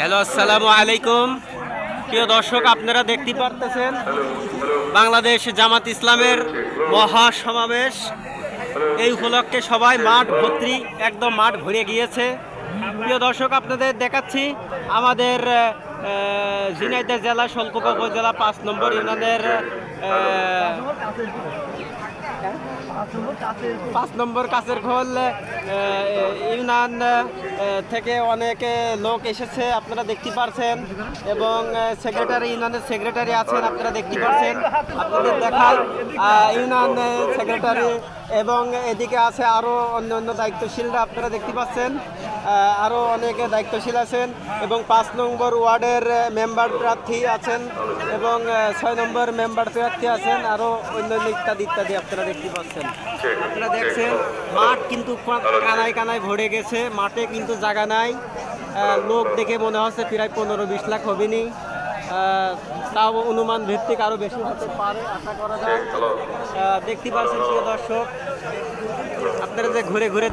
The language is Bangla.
হ্যালো, আসসালামু আলাইকুম। প্রিয় দর্শক, আপনারা দেখতে পারতেছেন বাংলাদেশ জামাত ইসলামের মহা সমাবেশ এই উপলক্ষে সবাই মাঠ ভর্তি, একদম মাঠ ভরে গিয়েছে। প্রিয় দর্শক, আপনাদের দেখাচ্ছি আমাদের ঝিনাইদহ জেলা, শলকুপা উপজেলা পাঁচ নম্বর ইউনিয়নের পাঁচ নম্বর কাছের খোল ইউনিয়ন থেকে অনেক লোক এসেছে, আপনারা দেখতে পারছেন। এবং সেক্রেটারি ইউনিয়নের সেক্রেটারি আছেন, আপনারা দেখতে পারছেন। আপনাদের দেখায় ইউনিয়ন সেক্রেটারি এবং এদিকে আছে আরও অন্য অন্য দায়িত্বশীলরা, আপনারা দেখতে পাচ্ছেন। আরও অনেকে দায়িত্বশীল আছেন এবং পাঁচ নম্বর ওয়ার্ডের মেম্বার প্রার্থী আছেন এবং ছয় নম্বর মেম্বার প্রার্থী আছেন আরও অন্যান্য ইত্যাদি ইত্যাদি আপনারা দেখতে পাচ্ছেন। আপনারা দেখছেন মাঠ কিন্তু কানায় কানায় ভরে গেছে মাঠে কিন্তু জায়গা নাই। লোক দেখে মনে হচ্ছে প্রায় পনেরো বিশ লাখ হবেনি। তাও অনুমান ভিত্তিক আরও বেশি হতে পারে আশা করা যায়। দেখতে পাচ্ছেন প্রিয় দর্শক আপনারা যে ঘুরে ঘুরে